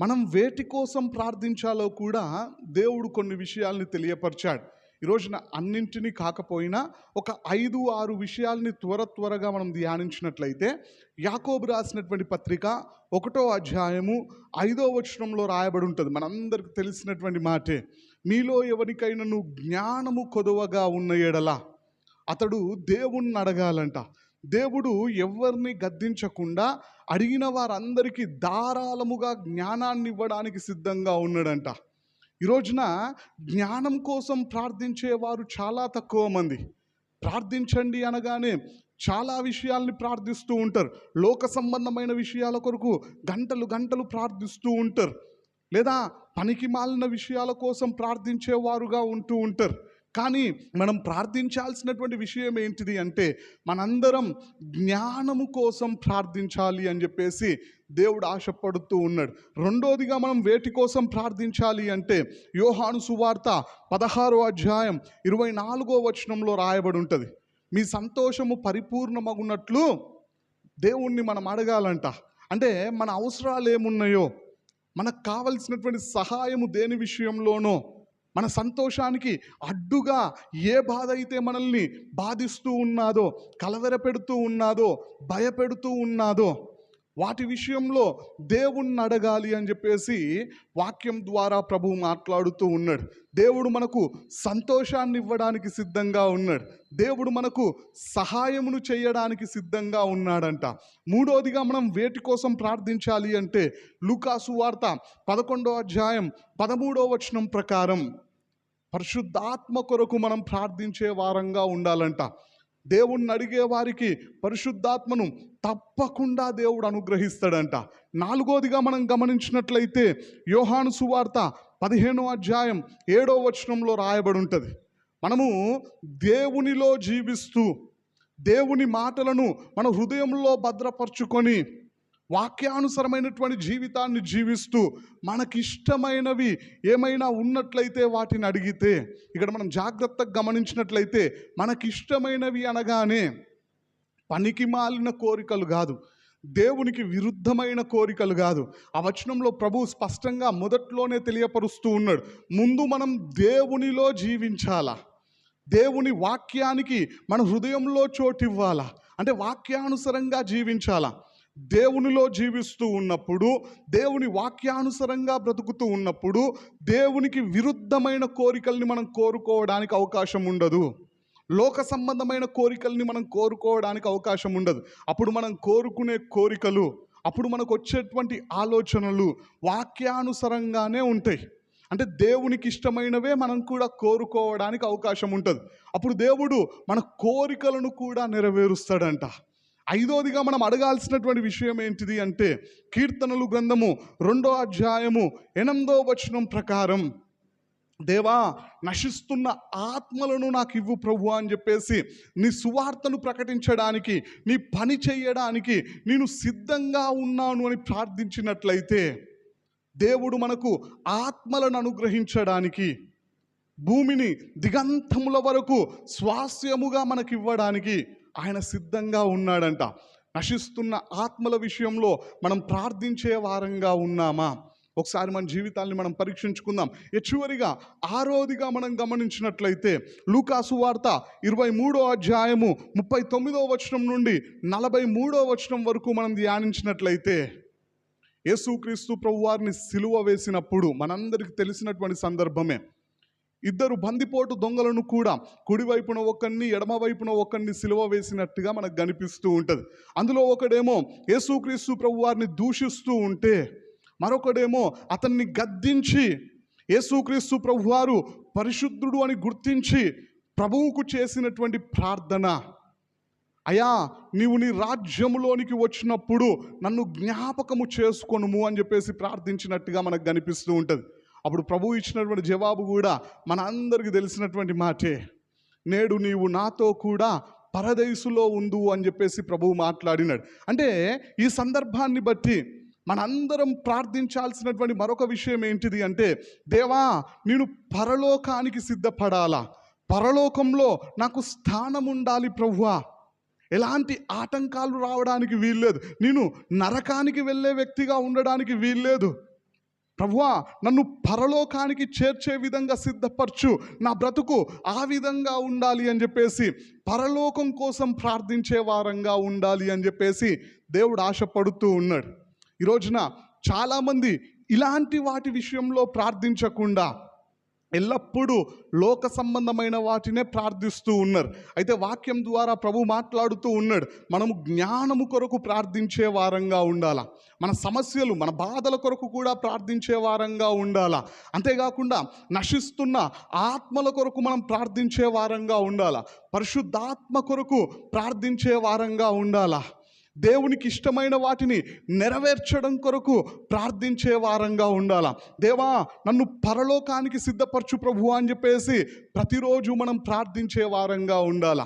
మనం వేటి కోసం ప్రార్థించాలో కూడా దేవుడు కొన్ని విషయాల్ని తెలియపరిచాడు. ఈ రోజున అన్నింటినీ కాకపోయినా ఒక ఐదు ఆరు విషయాల్ని త్వర త్వరగా మనం ధ్యానించినట్లయితే యాకోబు రాసినటువంటి పత్రిక ఒకటో అధ్యాయము ఐదో వచనంలో రాయబడి ఉంటుంది. మనందరికి తెలిసినటువంటి మాటే మీలో నువ్వు జ్ఞానము కొదువగా ఉన్న ఎడల అతడు దేవుణ్ణి అడగాలంట. దేవుడు ఎవరిని గద్దించకుండా అడిగిన వారందరికీ ధారాళముగా జ్ఞానాన్ని ఇవ్వడానికి సిద్ధంగా ఉన్నాడంట. ఈ రోజున జ్ఞానం కోసం ప్రార్థించేవారు చాలా తక్కువ మంది. ప్రార్థించండి అనగానే చాలా విషయాల్ని ప్రార్థిస్తూ ఉంటారు. లోక సంబంధమైన విషయాల కొరకు గంటలు గంటలు ప్రార్థిస్తూ ఉంటారు. లేదా పనికి మాలిన విషయాల కోసం ప్రార్థించేవారుగా ఉంటూ ఉంటారు. కానీ మనం ప్రార్థించాల్సినటువంటి విషయం ఏంటిది అంటే మనందరం జ్ఞానము కోసం ప్రార్థించాలి అని చెప్పేసి దేవుడు ఆశపడుతూ ఉన్నాడు. రెండోదిగా మనం వేటి కోసం ప్రార్థించాలి అంటే యోహాను సువార్త పదహారో అధ్యాయం ఇరవై నాలుగో వచనంలో రాయబడి ఉంటుంది. మీ సంతోషము పరిపూర్ణమగున్నట్లు దేవుణ్ణి మనం అడగాలంట. అంటే మన అవసరాలు ఏమున్నాయో మనకు కావలసినటువంటి సహాయము దేని విషయంలోనో మన సంతోషానికి అడ్డుగా ఏ బాధ అయితే మనల్ని బాధిస్తూ ఉన్నాదో కలవరపెడుతూ ఉన్నాదో భయపెడుతూ ఉన్నాదో వాటి విషయంలో దేవుణ్ణి అడగాలి అని చెప్పేసి వాక్యం ద్వారా ప్రభు మాట్లాడుతూ ఉన్నాడు. దేవుడు మనకు సంతోషాన్ని ఇవ్వడానికి సిద్ధంగా ఉన్నాడు. దేవుడు మనకు సహాయమును చేయడానికి సిద్ధంగా ఉన్నాడంట. మూడోదిగా మనం వేటి కోసం ప్రార్థించాలి అంటే లూకాసు వార్త పదకొండో అధ్యాయం పదమూడో వచనం ప్రకారం పరిశుద్ధాత్మ కొరకు మనం ప్రార్థించే వారంగా ఉండాలంట. దేవుణ్ణి అడిగే వారికి పరిశుద్ధాత్మను తప్పకుండా దేవుడు అనుగ్రహిస్తాడంట. నాలుగోదిగా మనం గమనించినట్లయితే యోహాను సువార్త పదిహేనో అధ్యాయం ఏడో వచనంలో రాయబడి ఉంటుంది. మనము దేవునిలో జీవిస్తూ దేవుని మాటలను మన హృదయంలో భద్రపరుచుకొని వాక్యానుసరమైనటువంటి జీవితాన్ని జీవిస్తూ మనకిష్టమైనవి ఏమైనా ఉన్నట్లయితే వాటిని అడిగితే ఇక్కడ మనం జాగ్రత్తగా గమనించినట్లయితే మనకిష్టమైనవి అనగానే పనికి మాలిన కోరికలు కాదు దేవునికి విరుద్ధమైన కోరికలు కాదు. ఆ వచనంలో ప్రభు స్పష్టంగా మొదట్లోనే తెలియపరుస్తూ ఉన్నాడు ముందు మనం దేవునిలో జీవించాలా? దేవుని వాక్యానికి మన హృదయంలో చోటివ్వాలా? అంటే వాక్యానుసరంగా జీవించాలా? దేవునిలో జీవిస్తూ ఉన్నప్పుడు దేవుని వాక్యానుసరంగా బ్రతుకుతూ ఉన్నప్పుడు దేవునికి విరుద్ధమైన కోరికల్ని మనం కోరుకోవడానికి అవకాశం ఉండదు. లోక సంబంధమైన కోరికల్ని మనం కోరుకోవడానికి అవకాశం ఉండదు. అప్పుడు మనం కోరుకునే కోరికలు అప్పుడు మనకు వచ్చేటువంటి ఆలోచనలు వాక్యానుసరంగానే ఉంటాయి. అంటే దేవునికి ఇష్టమైనవే మనం కూడా కోరుకోవడానికి అవకాశం ఉంటుంది. అప్పుడు దేవుడు మన కోరికలను కూడా నెరవేరుస్తాడంట. ఐదోదిగా మనం అడగాల్సినటువంటి విషయం ఏంటిది అంటే కీర్తనలు గ్రంథము రెండో అధ్యాయము ఎనిమిదో వచనం ప్రకారం దేవా నశిస్తున్న ఆత్మలను నాకు ఇవ్వు ప్రభు అని చెప్పేసి నీ సువార్తను ప్రకటించడానికి నీ పని చేయడానికి నేను సిద్ధంగా ఉన్నాను అని ప్రార్థించినట్లయితే దేవుడు మనకు ఆత్మలను అనుగ్రహించడానికి భూమిని దిగంతముల వరకు స్వాస్యముగా మనకివ్వడానికి ఆయన సిద్ధంగా ఉన్నాడంట. నశిస్తున్న ఆత్మల విషయంలో మనం ప్రార్థించే వారంగా ఉన్నామా? ఒకసారి మన జీవితాన్ని మనం పరీక్షించుకుందాం. చివరిగా ఆరోదిగా మనం గమనించినట్లయితే లూకాసు వార్త ఇరవై మూడో అధ్యాయము ముప్పై తొమ్మిదో వచనం నుండి నలభై మూడో వచనం వరకు మనం ధ్యానించినట్లయితే యేసుక్రీస్తు ప్రభువారిని సిలువ వేసినప్పుడు మనందరికి తెలిసినటువంటి సందర్భమే. ఇద్దరు బందిపోటు దొంగలను కూడా కుడివైపున ఒకరిని ఎడమవైపున ఒకరిని సిలువ వేసినట్టుగా మనకు కనిపిస్తూ ఉంటుంది. అందులో ఒకడేమో యేసుక్రీస్తు ప్రభువారిని దూషిస్తూ ఉంటే మరొకడేమో అతన్ని గద్దించి యేసుక్రీస్తు ప్రభువారు పరిశుద్ధుడు అని గుర్తించి ప్రభువుకు చేసినటువంటి ప్రార్థన. అయా నీవు నీ రాజ్యములోనికి వచ్చినప్పుడు నన్ను జ్ఞాపకము చేసుకొనుము అని చెప్పేసి ప్రార్థించినట్టుగా మనకు కనిపిస్తూ ఉంటుంది. అప్పుడు ప్రభువు ఇచ్చినటువంటి జవాబు కూడా మన అందరికీ తెలిసినటువంటి మాటే. నేడు నీవు నాతో కూడా పరదైసులో ఉండు అని చెప్పేసి ప్రభువు మాట్లాడినాడు. అంటే ఈ సందర్భాన్ని బట్టి మనందరం ప్రార్థించాల్సినటువంటి మరొక విషయం ఏంటిది అంటే దేవా నేను పరలోకానికి సిద్ధపడాలా? పరలోకంలో నాకు స్థానం ఉండాలి ప్రభువా ఎలాంటి ఆటంకాలు రావడానికి వీల్లేదు. నేను నరకానికి వెళ్ళే వ్యక్తిగా ఉండడానికి వీల్లేదు. ప్రభువా నన్ను పరలోకానికి చేర్చే విధంగా సిద్ధపరచు. నా బ్రతుకు ఆ విధంగా ఉండాలి అని చెప్పేసి పరలోకం కోసం ప్రార్థించే వారంగా ఉండాలి అని చెప్పేసి దేవుడు ఆశపడుతూ ఉన్నాడు. ఈరోజున చాలామంది ఇలాంటి వాటి విషయంలో ప్రార్థించకుండా ఎల్లప్పుడూ లోక సంబంధమైన వాటినే ప్రార్థిస్తూ ఉన్నారు. అయితే వాక్యం ద్వారా ప్రభు మాట్లాడుతూ ఉన్నాడు. మనము జ్ఞానము కొరకు ప్రార్థించే వారంగా ఉండాలా? మన సమస్యలు మన బాధల కొరకు కూడా ప్రార్థించే వారంగా ఉండాలా? అంతేకాకుండా నశిస్తున్న ఆత్మల కొరకు మనం ప్రార్థించే వారంగా ఉండాలా? పరిశుద్ధాత్మ కొరకు ప్రార్థించే వారంగా ఉండాలా? దేవునికి ఇష్టమైన వాటిని నెరవేర్చడం కొరకు ప్రార్థించే వారంగా ఉండాల? దేవా నన్ను పరలోకానికి సిద్ధపరచు ప్రభు అని చెప్పేసి ప్రతిరోజు మనం ప్రార్థించే వారంగా ఉండాల?